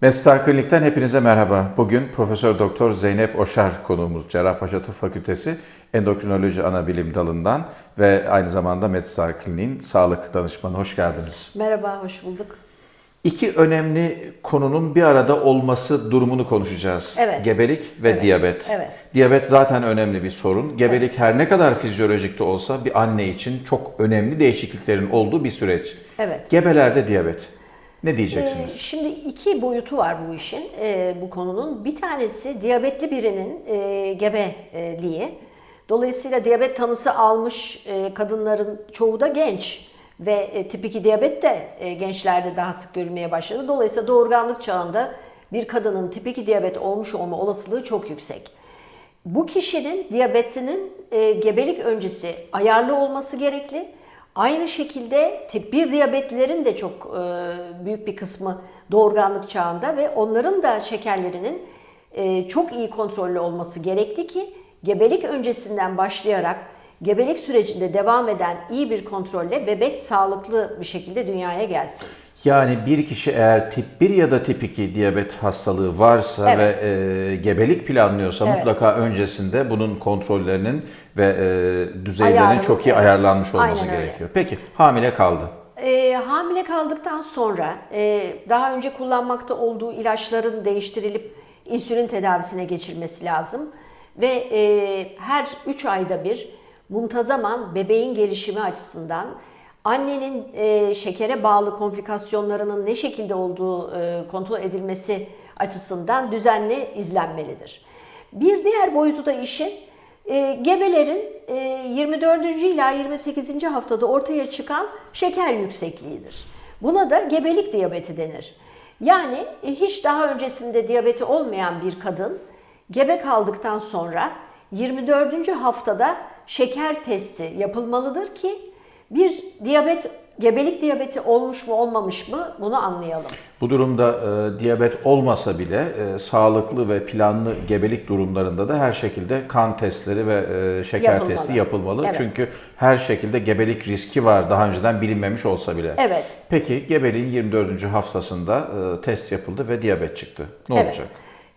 Mestar Klinik'ten hepinize merhaba. Bugün Profesör Doktor Zeynep Oşar konuğumuz Cerrahpaşa Tıp Fakültesi Endokrinoloji Anabilim Dalı'ndan ve aynı zamanda Medstar Klinik'in sağlık danışmanı. Hoş geldiniz. Merhaba, hoş bulduk. İki önemli konunun bir arada olması durumunu konuşacağız. Evet. Gebelik ve Evet. diyabet. Evet. Diyabet zaten önemli bir sorun. Gebelik her ne kadar fizyolojikte olsa bir anne için çok önemli değişikliklerin olduğu bir süreç. Evet. Gebelerde diyabet. Ne Ee, diyeceksiniz? şimdi iki boyutu var bu işin, e, bu konunun. Bir tanesi diyabetli birinin e, gebeliği. Dolayısıyla diyabet tanısı almış e, kadınların çoğu da genç ve tip 2 diyabet de gençlerde daha sık görülmeye başladı. Dolayısıyla doğurganlık çağında bir kadının tip 2 diyabet olmuş olma olasılığı çok yüksek. Bu kişinin diyabetinin gebelik öncesi ayarlı olması gerekli. Aynı şekilde tip 1 diyabetlilerin de çok e, büyük bir kısmı doğurganlık çağında ve onların da şekerlerinin e, çok iyi kontrollü olması gerekli ki gebelik öncesinden başlayarak gebelik sürecinde devam eden iyi bir kontrolle bebek sağlıklı bir şekilde dünyaya gelsin. Yani bir kişi eğer tip 1 ya da tip 2 diyabet hastalığı varsa Evet. ve e, gebelik planlıyorsa Evet. mutlaka öncesinde bunun kontrollerinin ve e, düzeylerinin Ayarlı, çok iyi evet. ayarlanmış olması Aynen öyle. gerekiyor. Peki hamile kaldı. E, hamile kaldıktan sonra e, daha önce kullanmakta olduğu ilaçların değiştirilip insülin tedavisine geçilmesi lazım. Ve e, her 3 ayda bir muntazaman bebeğin gelişimi açısından annenin e, şekere bağlı komplikasyonlarının ne şekilde olduğu e, kontrol edilmesi açısından düzenli izlenmelidir. Bir diğer boyutu da işin e, gebelerin e, 24. ila 28. haftada ortaya çıkan şeker yüksekliğidir. Buna da gebelik diyabeti denir. Yani e, hiç daha öncesinde diyabeti olmayan bir kadın gebe kaldıktan sonra 24. haftada şeker testi yapılmalıdır ki bir diyabet gebelik diyabeti olmuş mu olmamış mı bunu anlayalım. Bu durumda e, diyabet olmasa bile e, sağlıklı ve planlı gebelik durumlarında da her şekilde kan testleri ve e, şeker Yapılmalı. testi yapılmalı. Evet. Çünkü her şekilde gebelik riski var daha önceden bilinmemiş olsa bile. Evet. Peki gebeliğin 24. haftasında e, test yapıldı ve diyabet çıktı. Ne Evet. olacak?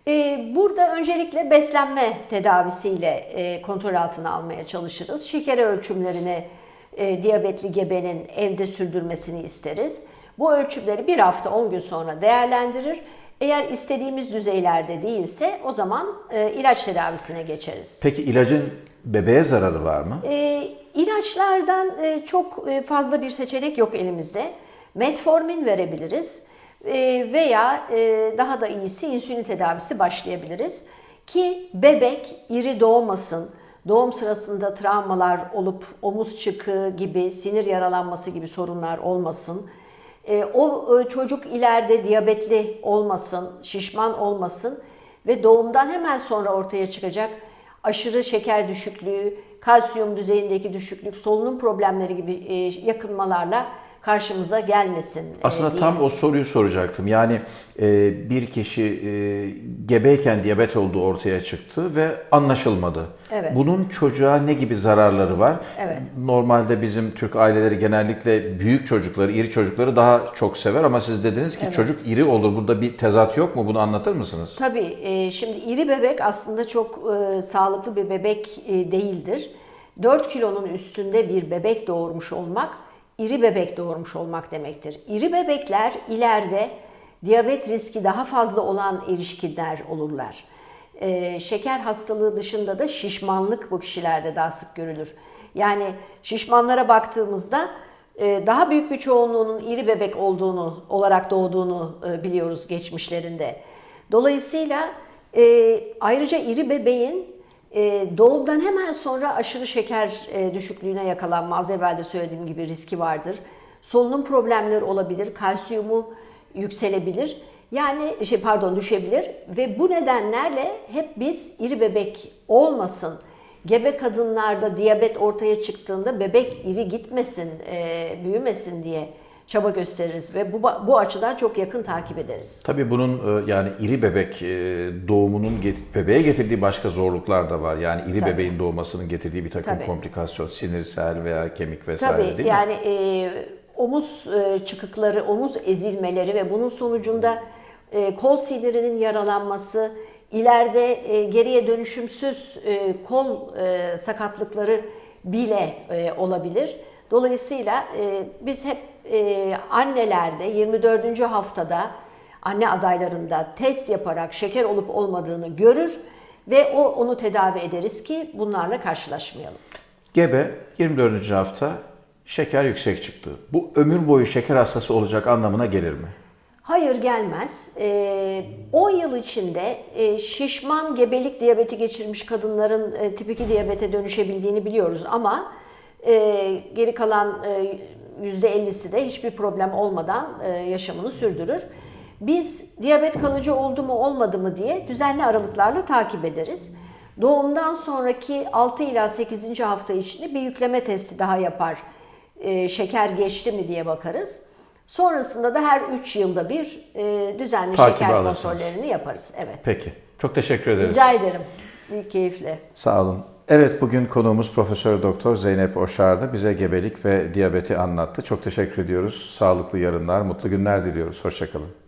Ee, Burada öncelikle beslenme tedavisiyle e, kontrol altına almaya çalışırız. Şeker ölçümlerini e, diyabetli gebenin evde sürdürmesini isteriz. Bu ölçümleri bir hafta 10 gün sonra değerlendirir. Eğer istediğimiz düzeylerde değilse o zaman e, ilaç tedavisine geçeriz. Peki ilacın bebeğe zararı var mı? E, ilaçlardan e, çok e, fazla bir seçenek yok elimizde. Metformin verebiliriz E, veya e, daha da iyisi insülin tedavisi başlayabiliriz. Ki bebek iri doğmasın, doğum sırasında travmalar olup omuz çıkığı gibi, sinir yaralanması gibi sorunlar olmasın. E, o e, çocuk ileride diyabetli olmasın, şişman olmasın ve doğumdan hemen sonra ortaya çıkacak aşırı şeker düşüklüğü, kalsiyum düzeyindeki düşüklük, solunum problemleri gibi e, yakınmalarla karşımıza gelmesin. e, Aslında diye. tam o soruyu soracaktım. Yani e, bir kişi e, gebeyken diyabet olduğu ortaya çıktı ve anlaşılmadı. Evet. Bunun çocuğa ne gibi zararları var? Evet. Normalde bizim Türk aileleri genellikle büyük çocukları, iri çocukları daha çok sever ama siz dediniz ki çocuk iri olur. Burada bir tezat yok mu? Bunu anlatır mısınız? Tabii e, şimdi iri bebek aslında çok e, sağlıklı bir bebek e, değildir. 4 kilonun üstünde bir bebek doğurmuş olmak iri bebek doğurmuş olmak demektir. İri bebekler ileride diyabet riski daha fazla olan erişkinler olurlar. E, şeker hastalığı dışında da şişmanlık bu kişilerde daha sık görülür. Yani şişmanlara baktığımızda e, daha büyük bir çoğunluğunun iri bebek olduğunu olarak doğduğunu e, biliyoruz geçmişlerinde. Dolayısıyla e, ayrıca iri bebeğin doğumdan hemen sonra aşırı şeker e, düşüklüğüne yakalanma az evvel de söylediğim gibi riski vardır. Solunum problemleri olabilir, kalsiyumu yükselebilir. Yani şey pardon düşebilir ve bu nedenlerle hep biz iri bebek olmasın, gebe kadınlarda diyabet ortaya çıktığında bebek iri gitmesin, e, büyümesin diye çaba gösteririz ve bu, bu açıdan çok yakın takip ederiz. Tabii bunun e, yani iri bebek e, doğumunun bebeğe getirdiği başka zorluklar da var. Yani iri Tabii. bebeğin doğmasının getirdiği bir takım Tabii. komplikasyon, sinirsel veya kemik vesaire Tabii değil mi? yani e, omuz e, çıkıkları, omuz ezilmeleri ve bunun sonucunda kol sinirinin yaralanması, ileride geriye dönüşümsüz kol sakatlıkları bile olabilir. Dolayısıyla e, biz hep e, annelerde 24. haftada anne adaylarında test yaparak şeker olup olmadığını görür ve o onu tedavi ederiz ki bunlarla karşılaşmayalım. Gebe 24. hafta şeker yüksek çıktı. Bu ömür boyu şeker hastası olacak anlamına gelir mi? Hayır gelmez. Ee, 10 yıl içinde e, şişman gebelik diyabeti geçirmiş kadınların e, tip 2 diyabete dönüşebildiğini biliyoruz ama e, geri kalan e, %50'si de hiçbir problem olmadan e, yaşamını sürdürür. Biz diyabet kalıcı oldu mu olmadı mı diye düzenli aralıklarla takip ederiz. Doğumdan sonraki 6 ila 8. hafta içinde bir yükleme testi daha yapar. E, şeker geçti mi diye bakarız. Sonrasında da her 3 yılda bir e, düzenli Takibi şeker alırsınız. kontrollerini yaparız. Evet. Peki. Çok teşekkür ederiz. Rica ederim. Büyük keyifle. Sağ olun. Evet bugün konuğumuz Profesör Doktor Zeynep Oşar'dı. Bize gebelik ve diyabeti anlattı. Çok teşekkür ediyoruz. Sağlıklı yarınlar, mutlu günler diliyoruz. Hoşçakalın.